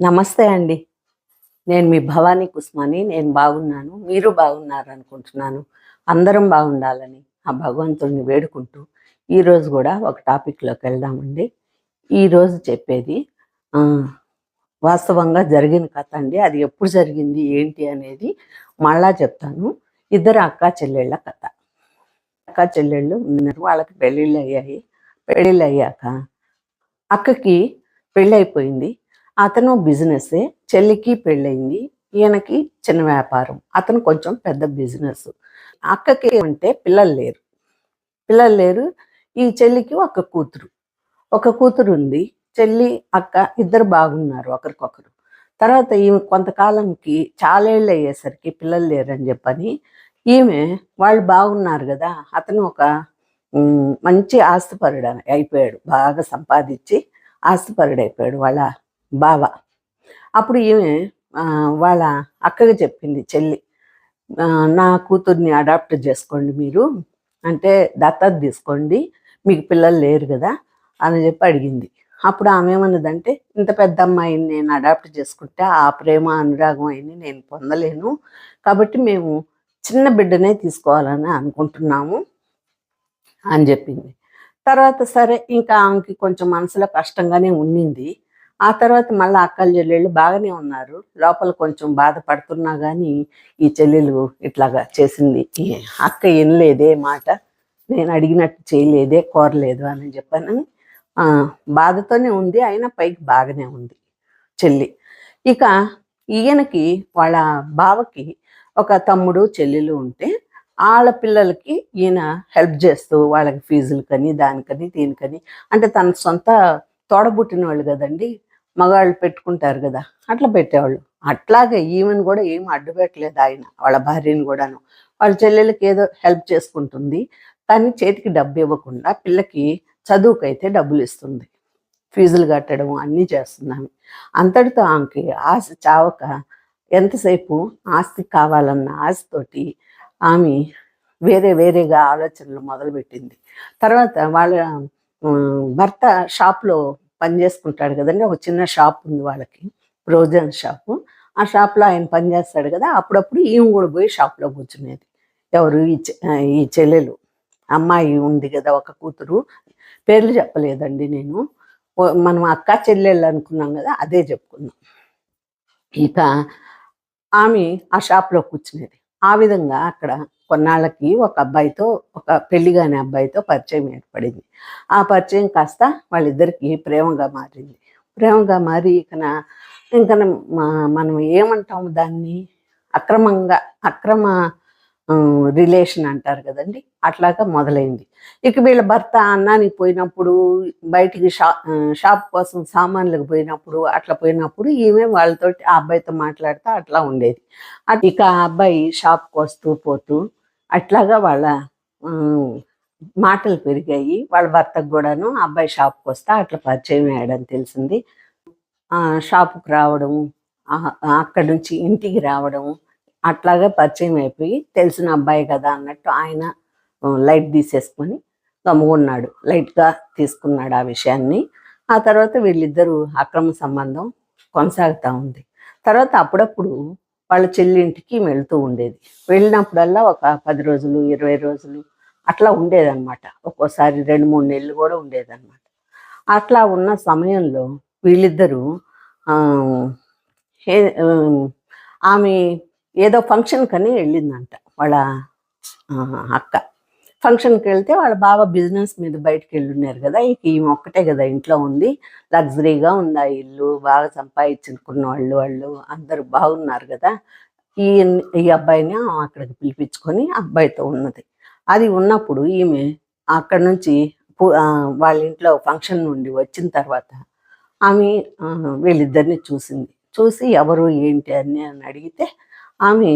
నమస్తే అండి. నేను మీ భవానీ కుస్మాని నేను బాగున్నాను మీరు బాగున్నారు అనుకుంటున్నాను అందరం బాగుండాలని ఆ భగవంతుడిని వేడుకుంటూ ఈరోజు కూడా ఒక టాపిక్లోకి వెళ్దామండి. ఈరోజు చెప్పేది వాస్తవంగా జరిగిన కథ అండి. అది ఎప్పుడు జరిగింది ఏంటి అనేది మళ్ళా చెప్తాను. ఇద్దరు అక్క చెల్లెళ్ళ కథ. అక్క చెల్లెళ్ళు ఉన్నారు వాళ్ళకి పెళ్ళిళ్ళు అయ్యాయి. పెళ్ళిళ్ళు అయ్యాక అక్కకి అయిపోయింది అతను బిజినెస్సే చెల్లికి పెళ్ళయింది ఈయనకి చిన్న వ్యాపారం. అతను కొంచెం పెద్ద బిజినెస్. అక్కకి అంటే పిల్లలు లేరు. పిల్లలు లేరు. ఈ చెల్లికి ఒక కూతురు. ఒక కూతురు ఉంది. చెల్లి అక్క ఇద్దరు బాగున్నారు ఒకరికొకరు. తర్వాత ఈమె కొంతకాలంకి చాలేళ్ళు అయ్యేసరికి పిల్లలు లేరని చెప్పని ఈమె వాళ్ళు బాగున్నారు కదా అతను ఒక మంచి ఆస్తిపరుడు అయిపోయాడు. బాగా సంపాదించి ఆస్తిపరుడు అయిపోయాడు వాళ్ళ బావ. అప్పుడు ఈమె వాళ్ళ అక్కగా చెప్పింది చెల్లి నా కూతుర్ని అడాప్ట్ చేసుకోండి మీరు. అంటే దత్తత తీసుకోండి. మీకు పిల్లలు లేరు కదా అని చెప్పి అడిగింది. అప్పుడు ఆమె ఏమన్నదంటే ఇంత పెద్ద అమ్మాయిని నేను అడాప్ట్ చేసుకుంటే ఆ ప్రేమ అనురాగం అయిన నేను పొందలేను. కాబట్టి మేము చిన్న బిడ్డనే తీసుకోవాలని అనుకుంటున్నాము అని చెప్పింది. తర్వాత సరే ఇంకా ఆమెకి కొంచెం మనసులో కష్టంగానే ఉండింది ఆ తర్వాత మళ్ళీ అక్కల చెల్లెళ్ళు బాగానే ఉన్నారు. లోపల కొంచెం బాధపడుతున్నా కానీ ఈ చెల్లెలు ఇట్లాగా చేసింది. అక్క వినలేదే మాట. నేను అడిగినట్టు చేయలేదే కోరలేదు అని చెప్పాను బాధతోనే ఉంది. అయినా పైకి బాగానే ఉంది చెల్లి. ఇక ఈయనకి వాళ్ళ బావకి ఒక తమ్ముడు చెల్లెలు ఉంటే వాళ్ళ పిల్లలకి ఈయన హెల్ప్ చేస్తూ వాళ్ళకి ఫీజులు కానీ దానికని దీనికని. అంటే తన సొంత తోడబుట్టిన వాళ్ళు కదండి. మగవాళ్ళు పెట్టుకుంటారు కదా అట్లా పెట్టేవాళ్ళు. అట్లాగే ఈమెను కూడా ఏం అడ్డుపెట్టలేదు ఆయన వాళ్ళ భార్యని కూడాను. వాళ్ళ చెల్లెలకి ఏదో హెల్ప్ చేసుకుంటుంది కానీ చేతికి డబ్బు ఇవ్వకుండా పిల్లకి చదువుకైతే డబ్బులు ఇస్తుంది. ఫీజులు కట్టడం అన్నీ చేస్తున్నాము అంతటితో ఆమెకి ఆశ చావక ఎంతసేపు ఆస్తి కావాలన్న ఆశతోటి ఆమె వేరే వేరేగా ఆలోచనలు మొదలుపెట్టింది. తర్వాత వాళ్ళ భర్త షాప్లో పని చేసుకుంటాడు కదండి. ఒక చిన్న షాప్ ఉంది వాళ్ళకి ప్రోజన్ షాపు ఆ షాప్లో ఆయన పని చేస్తాడు కదా. అప్పుడప్పుడు ఈమె కూడా పోయి షాప్లో కూర్చునేది. ఎవరు? ఈ చె- ఈ చెల్లెలు. అమ్మాయి ఉంది కదా ఒక కూతురు. పేర్లు చెప్పలేదండి నేను. మనం అక్క చెల్లెళ్ళు అనుకున్నాం కదా అదే చెప్పుకున్నాం. ఇక ఆమె ఆ షాప్లో కూర్చునేది. ఆ విధంగా అక్కడ కొన్నాళ్ళకి ఒక అబ్బాయితో ఒక పెళ్ళి కాని అబ్బాయితో పరిచయం ఏర్పడింది. ఆ పరిచయం కాస్త వాళ్ళిద్దరికి ప్రేమగా మారింది. ప్రేమగా మారి ఇకన ఇంకా మనం ఏమంటాము దాన్ని? అక్రమంగా అక్రమ రిలేషన్ అంటారు కదండి? అట్లాగా మొదలైంది. ఇక వీళ్ళ భర్త అన్నానికి పోయినప్పుడు బయటికి షా షాప్ కోసం సామాన్లకు పోయినప్పుడు అట్లా పోయినప్పుడు ఈమె వాళ్ళతో ఆ అబ్బాయితో మాట్లాడుతూ అట్లా ఉండేది. ఇక ఆ అబ్బాయి షాప్కి వస్తూ పోతూ అట్లాగా వాళ్ళ మాటలు పెరిగాయి. వాళ్ళ భర్తకు కూడాను అబ్బాయి షాప్కి వస్తే అట్లా పరిచయం అయ్యాడని తెలిసింది. ఆ, రావడం అక్కడి నుంచి ఇంటికి రావడం అట్లాగా పరిచయం అయిపోయి తెలిసిన అబ్బాయి కదా అన్నట్టు ఆయన లైట్ తీసేసుకొని గమ్ముకున్నాడు లైట్గా తీసుకున్నాడు ఆ విషయాన్ని. ఆ తర్వాత వీళ్ళిద్దరూ అక్రమ సంబంధం కొనసాగుతూ ఉంది. తర్వాత అప్పుడప్పుడు వాళ్ళ చెల్లింటికి వెళ్తూ ఉండేది. వెళ్ళినప్పుడల్లా ఒక పది రోజులు ఇరవై రోజులు అట్లా ఉండేదన్నమాట. ఒక్కోసారి రెండు మూడు నెలలు కూడా ఉండేదన్నమాట. అట్లా ఉన్న సమయంలో వీళ్ళిద్దరూ ఆమె ఏదో ఫంక్షన్ కని వెళ్ళిందంట వాళ్ళ అక్క. ఫంక్షన్కి వెళ్తే వాళ్ళ బావ బిజినెస్ మీద బయటకు వెళ్ళున్నారు కదా ఇక ఈమె ఒక్కటే కదా ఇంట్లో ఉంది. లగ్జరీగా ఉంది ఆ ఇల్లు బాగా సంపాదించుకున్న వాళ్ళు వాళ్ళు అందరూ బాగున్నారు కదా. ఈ ఈ అబ్బాయిని అక్కడికి పిలిపించుకొని ఆ అబ్బాయితో ఉన్నది. అది ఉన్నప్పుడు ఈమె అక్కడ నుంచి వాళ్ళ ఇంట్లో ఫంక్షన్ నుండి వచ్చిన తర్వాత ఆమె వీళ్ళిద్దరిని చూసింది. చూసి ఎవరు ఏంటి అని అని అడిగితే ఆమె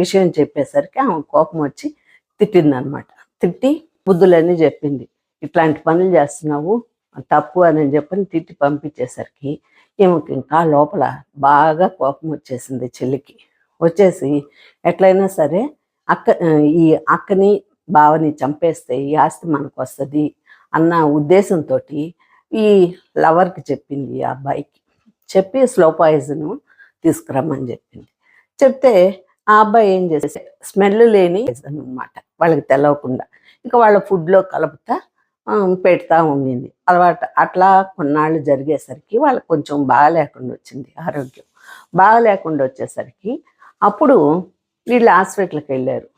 విషయం చెప్పేసరికి ఆమె కోపం వచ్చి తిట్టిందనమాట. తిట్టి బుద్ధులన్నీ చెప్పింది. ఇట్లాంటి పనులు చేస్తున్నావు తప్పు అని చెప్పని తిట్టి పంపించేసరికి ఈమెకి ఇంకా లోపల బాగా కోపం వచ్చేసింది చెల్లికి. వచ్చేసి ఎట్లయినా సరే అక్క ఈ అక్కని బావని చంపేస్తే ఈ ఆస్తి మనకు వస్తుంది అన్న ఉద్దేశంతో ఈ లవర్కి చెప్పింది ఈ అబ్బాయికి. చెప్పి స్లో పాయిజన్ తీసుకురమ్మని చెప్పింది. చెప్తే ఆ అబ్బాయి ఏం చేస్తే స్మెల్ లేని అనమాట వాళ్ళకి తెలవకుండా ఇంకా వాళ్ళ ఫుడ్లో కలుపుతా పెడతా ఉండింది. అలవాటు అట్లా కొన్నాళ్ళు జరిగేసరికి వాళ్ళకి కొంచెం బాగా లేకుండా వచ్చింది ఆరోగ్యం. బాగాలేకుండా వచ్చేసరికి అప్పుడు వీళ్ళు హాస్పిటల్కి వెళ్ళారు.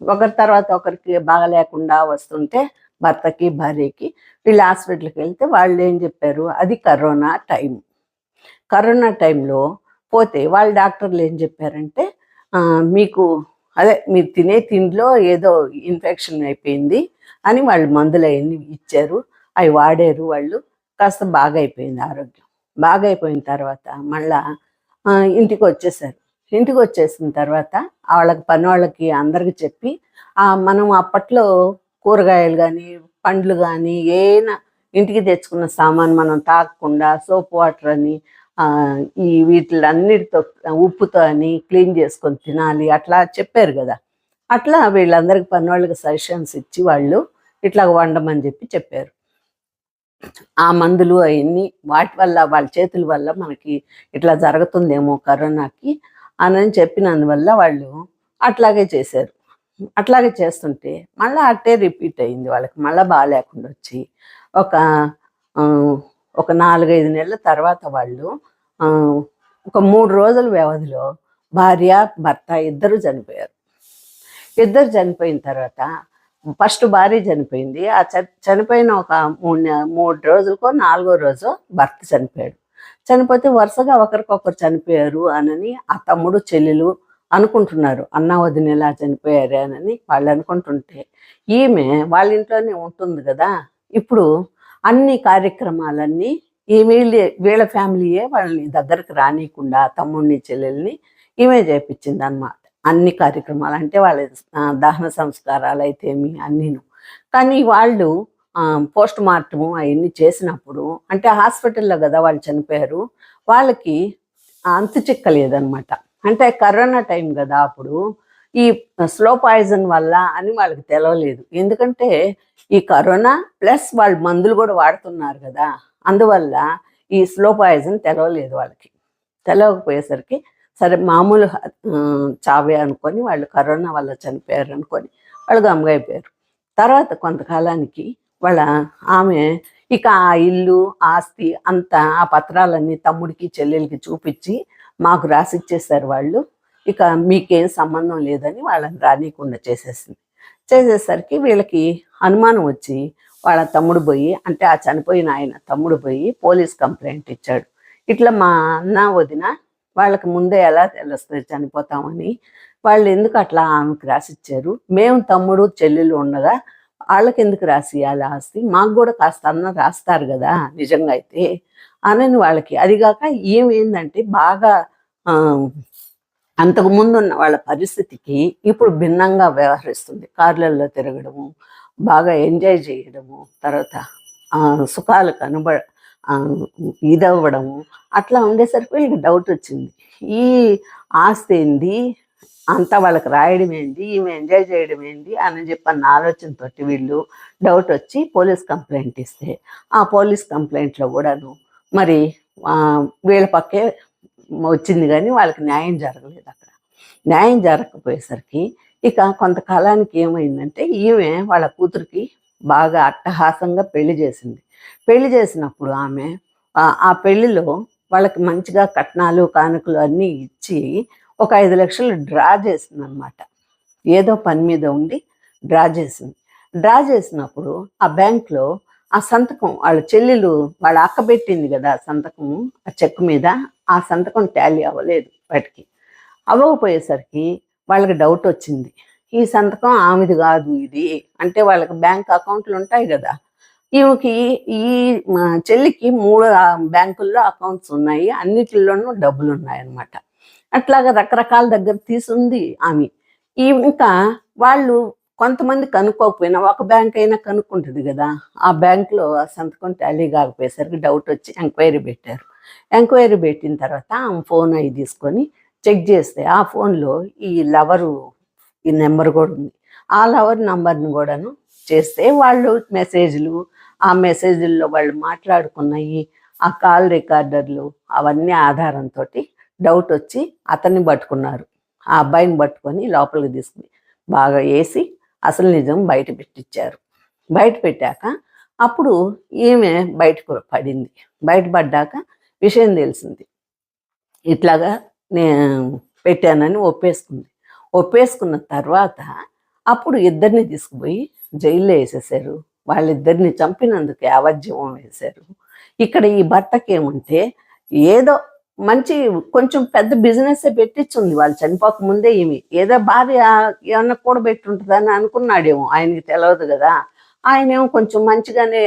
ఒకరి తర్వాత ఒకరికి బాగా లేకుండా వస్తుంటే భర్తకి భార్యకి వీళ్ళు హాస్పిటల్కి వెళ్తే వాళ్ళు ఏం చెప్పారు? అది కరోనా టైం కరోనా టైంలో పోతే వాళ్ళ డాక్టర్లు ఏం చెప్పారంటే మీకు అదే మీరు తినే తిండిలో ఏదో ఇన్ఫెక్షన్ అయిపోయింది అని వాళ్ళు మందులు అవన్నీ ఇచ్చారు. అవి వాడారు వాళ్ళు. కాస్త బాగా అయిపోయింది ఆరోగ్యం. బాగా అయిపోయిన తర్వాత మళ్ళా ఇంటికి వచ్చేసారు. ఇంటికి వచ్చేసిన తర్వాత వాళ్ళకి పని వాళ్ళకి అందరికి చెప్పి మనం అప్పట్లో కూరగాయలు కానీ పండ్లు కానీ ఏనా ఇంటికి తెచ్చుకున్న సామాన్ మనం తాగకుండా సోప్ వాటర్ అని ఈ వీటిలన్నిటితో ఉప్పుతో అని క్లీన్ చేసుకొని తినాలి అట్లా చెప్పారు కదా. అట్లా వీళ్ళందరికి పని వాళ్ళకి సజెషన్స్ ఇచ్చి వాళ్ళు ఇట్లా వండమని చెప్పి చెప్పారు. ఆ మందులు అవన్నీ వాటి వల్ల వాళ్ళ చేతుల వల్ల మనకి ఇట్లా జరుగుతుందేమో కరోనాకి అని చెప్పినందువల్ల వాళ్ళు అట్లాగే చేశారు. అట్లాగే చేస్తుంటే మళ్ళీ అట్టే రిపీట్ అయింది వాళ్ళకి. మళ్ళీ బాగాలేకుండా వచ్చి ఒక ఒక నాలుగైదు నెలల తర్వాత వాళ్ళు ఒక మూడు రోజుల వ్యవధిలో భార్య భర్త ఇద్దరు చనిపోయారు. ఇద్దరు చనిపోయిన తర్వాత ఫస్ట్ భార్య చనిపోయింది. ఆ చ- చనిపోయిన ఒక మూడు మూడు రోజులకో నాలుగో రోజు భర్త చనిపోయాడు. చనిపోతే వరుసగా ఒకరికొకరు చనిపోయారు అనని ఆ తమ్ముడు చెల్లెలు అనుకుంటున్నారు. అన్న వదిన ఎలా చనిపోయారు అని వాళ్ళు అనుకుంటుంటే ఈమె వాళ్ళ ఇంట్లోనే ఉంటుంది కదా. ఇప్పుడు అన్ని కార్యక్రమాలన్నీ ఈ వీళ్ళ వీళ్ళ ఫ్యామిలీయే వాళ్ళని దగ్గరికి రానియకుండా తమ్ముడిని చెల్లెల్ని ఈమె చేపించింది అనమాట అన్ని కార్యక్రమాలు అంటే వాళ్ళ దహన సంస్కారాలు అయితేమి అన్నీను. కానీ వాళ్ళు పోస్ట్ మార్టము అవన్నీ చేసినప్పుడు అంటే హాస్పిటల్లో కదా వాళ్ళు చనిపోయారు వాళ్ళకి అంతు చిక్కలేదనమాట అంటే కరోనా టైం కదా అప్పుడు ఈ స్లో పాయిజన్ వల్ల అని వాళ్ళకి తెలవలేదు. ఎందుకంటే ఈ కరోనా ప్లస్ వాళ్ళు మందులు కూడా వాడుతున్నారు కదా. అందువల్ల ఈ స్లో పాయిజన్ తెలవలేదు వాళ్ళకి. తెలవకపోయేసరికి సరే మామూలు చావే అనుకొని వాళ్ళు కరోనా వల్ల చనిపోయారు అనుకొని వాళ్ళు గమ్ముగైపోయారు తర్వాత కొంతకాలానికి వాళ్ళ ఆమె ఇక ఆ ఇల్లు ఆస్తి అంతా ఆ పత్రాలన్నీ తమ్ముడికి చెల్లెలకి చూపించి మాకు రాసిచ్చేసారు వాళ్ళు. ఇక మీకేం సంబంధం లేదని వాళ్ళని రానియకుండా చేసేసింది. చేసేసరికి వీళ్ళకి అనుమానం వచ్చి వాళ్ళ తమ్ముడు పోయి అంటే ఆ చనిపోయిన ఆయన తమ్ముడు పోయి పోలీస్ కంప్లైంట్ ఇచ్చాడు. ఇట్లా మా అన్న వదిన వాళ్ళకి ముందే ఎలా తెలుస్తుంది చనిపోతామని వాళ్ళు ఎందుకు అట్లా ఆమెకు రాసిచ్చారు? మేము తమ్ముడు చెల్లెలు ఉండగా వాళ్ళకి ఎందుకు రాసియాలి ఆస్తి? మాకు కూడా కాస్త అన్న రాస్తారు కదా నిజంగా అయితే అనని వాళ్ళకి. అదిగాక ఏమేందంటే బాగా ఆ, అంతకు ముందు ఉన్న వాళ్ళ పరిస్థితికి ఇప్పుడు భిన్నంగా వ్యవహరిస్తుంది. కార్లలో తిరగడము బాగా ఎంజాయ్ చేయడము తర్వాత సుఖాలు కనబడ ఇదవ్వడము అట్లా ఉండేసరికి వీళ్ళకి డౌట్ వచ్చింది. ఈ ఆస్తి ఏంది? అంతా వాళ్ళకి రాయడం ఏంది? ఈమె ఎంజాయ్ చేయడం ఏంటి అని చెప్పన్న ఆలోచనతోటి వీళ్ళు డౌట్ వచ్చి పోలీస్ కంప్లైంట్ ఇస్తే ఆ పోలీస్ కంప్లైంట్లో కూడాను మరి వీళ్ళ పక్కే వచ్చింది కానీ వాళ్ళకి న్యాయం జరగలేదు అక్కడ. న్యాయం జరగకపోయేసరికి ఇక కొంతకాలానికి ఏమైందంటే ఈమె వాళ్ళ కూతురికి బాగా అట్టహాసంగా పెళ్ళి చేసింది. పెళ్ళి చేసినప్పుడు ఆమె ఆ- పెళ్ళిలో వాళ్ళకి మంచిగా కట్నాలు కానుకలు అన్నీ ఇచ్చి ఒక ఐదు లక్షలు డ్రా చేసింది అనమాట ఏదో పని మీద ఉండి డ్రా చేసింది. డ్రా చేసినప్పుడు ఆ బ్యాంక్లో ఆ సంతకం వాళ్ళ చెల్లెలు వాళ్ళ అక్క పెట్టింది కదా ఆ సంతకము ఆ చెక్ మీద ఆ సంతకం టాలీ అవ్వలేదు వాటికి. అవ్వకపోయేసరికి వాళ్ళకి డౌట్ వచ్చింది. ఈ సంతకం ఆమెది కాదు ఇది. అంటే వాళ్ళకి బ్యాంక్ అకౌంట్లు ఉంటాయి కదా. ఈమెకి ఈ మా చెల్లికి మూడు బ్యాంకుల్లో అకౌంట్స్ ఉన్నాయి. అన్నిటిలోనూ డబ్బులు ఉన్నాయన్నమాట. అట్లాగా రకరకాల దగ్గర తీసుంది ఆమె. ఈ ఇంకా వాళ్ళు కొంతమంది కనుక్కోకపోయినా ఒక బ్యాంక్ అయినా కనుక్కుంటుంది కదా. ఆ బ్యాంక్లో ఆ సంతకం టాలీ కాకపోయేసరికి డౌట్ వచ్చి ఎంక్వైరీ పెట్టారు. ఎంక్వైరీ పెట్టిన తర్వాత ఆమె ఫోన్ అవి తీసుకొని చెక్ చేస్తే ఆ ఫోన్లో ఈ లవరు ఈ నెంబర్ కూడా ఉంది. ఆ లవర్ నెంబర్ని కూడాను చేస్తే వాళ్ళు మెసేజ్లు ఆ మెసేజ్ల్లో వాళ్ళు మాట్లాడుకున్నాయి ఆ కాల్ రికార్డర్లు అవన్నీ ఆధారంతో డౌట్ వచ్చి అతన్ని పట్టుకున్నారు. ఆ అబ్బాయిని పట్టుకొని లోపలికి తీసుకుని బాగా వేసి అసలు నిజం బయట పెట్టించారు బయట పెట్టాక అప్పుడు ఈమె బయటకు పడింది. బయటపడ్డాక విషయం తెలిసింది. ఇట్లాగా నేను పెట్టానని ఒప్పేసుకుంది. ఒప్పేసుకున్న తర్వాత అప్పుడు ఇద్దరిని తీసుకుపోయి జైల్లో వేసేసారు వాళ్ళిద్దరిని చంపినందుకు యావజ్జీవం వేశారు. ఇక్కడ ఈ భర్తకి ఏమంటే ఏదో మంచి కొంచెం పెద్ద బిజినెస్ పెట్టించుంది వాళ్ళు చనిపోక ముందే ఏమి ఏదో భార్య ఏమన్నా కూడా పెట్టుంటుందని అనుకున్నాడేమో. ఆయనకి తెలియదు కదా. ఆయనేమో కొంచెం మంచిగానే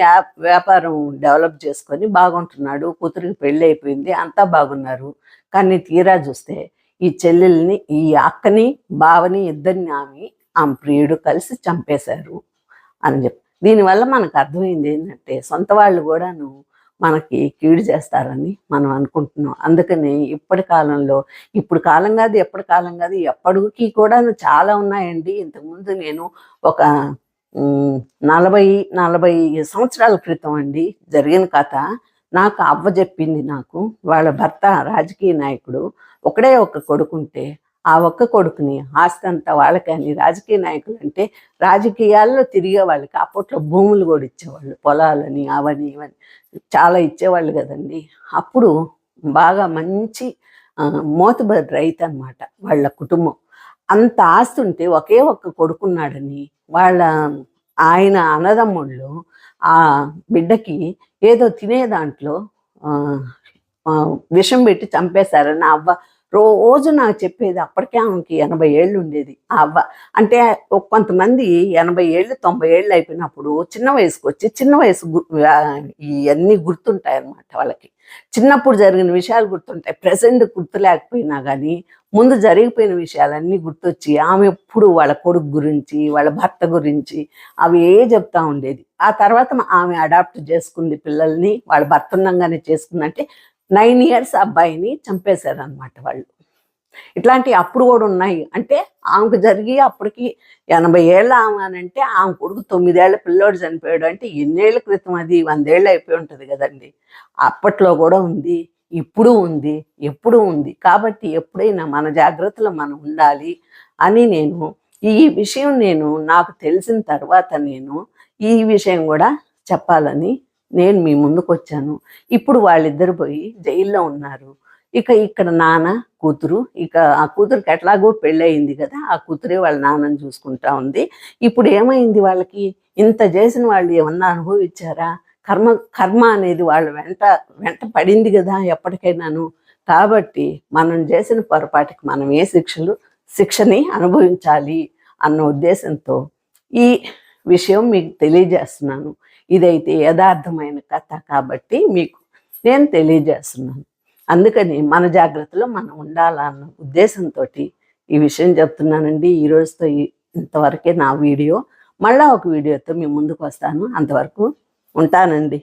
వ్యాపారం డెవలప్ చేసుకొని బాగుంటున్నాడు కూతురికి పెళ్ళి అయిపోయింది అంతా బాగున్నారు. కానీ తీరా చూస్తే ఈ చెల్లెల్ని ఈ అక్కని బావని ఇద్దరిని ఆమె ఆమె ప్రియుడు కలిసి చంపేశారు అని చెప్పి దీనివల్ల మనకు అర్థమైంది ఏంటంటే సొంత వాళ్ళు కూడాను మనకి కీడు చేస్తారని మనం అనుకుంటున్నాం. అందుకని ఇప్పటి కాలంలో ఇప్పుడు కాలం కాదు ఎప్పటి కాలం కాదు ఎప్పటికీ కూడా చాలా ఉన్నాయండి. ఇంతకుముందు నేను ఒక నలభై నలభై సంవత్సరాల క్రితం అండి జరిగిన కథ. నాకు అవ్వ చెప్పింది నాకు. వాళ్ళ భర్త రాజకీయ నాయకుడు. ఒకడే ఒక కొడుకుంటే ఆ ఒక్క కొడుకుని ఆస్తి అంతా వాళ్ళకని రాజకీయ నాయకులు అంటే రాజకీయాల్లో తిరిగే వాళ్ళకి అప్పట్లో భూములు కూడా ఇచ్చేవాళ్ళు. పొలాలని అవని ఇవని చాలా ఇచ్చేవాళ్ళు కదండి. అప్పుడు బాగా మంచి మోతబరి రైతు అనమాట వాళ్ళ కుటుంబం. అంత ఆస్తి ఉంటే ఒకే ఒక్క కొడుకున్నాడని వాళ్ళ ఆయన అన్నదమ్ముళ్ళు ఆ బిడ్డకి ఏదో తినే దాంట్లో విషం పెట్టి చంపేశారని ఆ అవ్వ రోజు నాకు చెప్పేది అప్పటికే ఆమెకి ఎనభై ఏళ్ళు ఉండేది ఆ అవ్వ. అంటే కొంతమంది ఎనభై ఏళ్ళు తొంభై ఏళ్ళు అయిపోయినప్పుడు చిన్న వయసుకు వచ్చి చిన్న వయసు గు- ఇవన్నీ గుర్తుంటాయి అన్నమాట వాళ్ళకి. చిన్నప్పుడు జరిగిన విషయాలు గుర్తుంటాయి ప్రజెంట్ గుర్తులేకపోయినా కానీ ముందు జరిగిపోయిన విషయాలన్నీ గుర్తొచ్చి ఆమె ఎప్పుడు వాళ్ళ కొడుకు గురించి వాళ్ళ భర్త గురించి అవి ఏ చెప్తా ఉండేది. ఆ తర్వాత ఆమె అడాప్ట్ చేసుకుంది పిల్లల్ని వాళ్ళ భర్త ఉండంగానే చేసుకుందంటే నైన్ ఇయర్స్ అబ్బాయిని చంపేశారనమాట వాళ్ళు. ఇట్లాంటివి అప్పుడు కూడా ఉన్నాయి. అంటే ఆమెకు జరిగి అప్పటికి ఎనభై ఏళ్ళ ఆమె అని అంటే ఆమె కొడుకు తొమ్మిదేళ్ళ పిల్లోడు చనిపోయాడు అంటే ఎన్నేళ్ళ క్రితం అది? వందేళ్ళు అయిపోయి ఉంటుంది కదండి. అప్పట్లో కూడా ఉంది. ఇప్పుడు ఉంది ఎప్పుడు ఉంది కాబట్టి ఎప్పుడైనా మన జాగ్రత్తలో మనం ఉండాలి అని నేను ఈ విషయం నేను నాకు తెలిసిన తర్వాత నేను ఈ విషయం కూడా చెప్పాలని నేను మీ ముందుకు వచ్చాను. ఇప్పుడు వాళ్ళిద్దరు పోయి జైల్లో ఉన్నారు. ఇక ఇక్కడ నాన్న కూతురు ఇక ఆ కూతురికి ఎట్లాగో పెళ్ళయింది కదా ఆ కూతురే వాళ్ళ నాన్నని చూసుకుంటా ఉంది. ఇప్పుడు ఏమైంది వాళ్ళకి? ఇంత చేసిన వాళ్ళు ఏమన్నా అనుభవించారా? కర్మ కర్మ అనేది వాళ్ళ వెంట వెంట పడింది కదా ఎప్పటికైనాను. కాబట్టి మనం చేసిన పొరపాటుకి మనం ఏ శిక్షలు శిక్షని అనుభవించాలి అన్న ఉద్దేశంతో ఈ విషయం మీకు తెలియజేస్తున్నాను. ఇదైతే యథార్థమైన కథ కాబట్టి మీకు నేను తెలియజేస్తున్నాను. అందుకని మన జాగ్రత్తలో మనం ఉండాలన్న ఉద్దేశంతో ఈ విషయం చెప్తున్నానండి. ఈ రోజుతో ఇంతవరకే నా వీడియో. మళ్ళా ఒక వీడియోతో మీ ముందుకు వస్తాను. అంతవరకు ఉంటానండి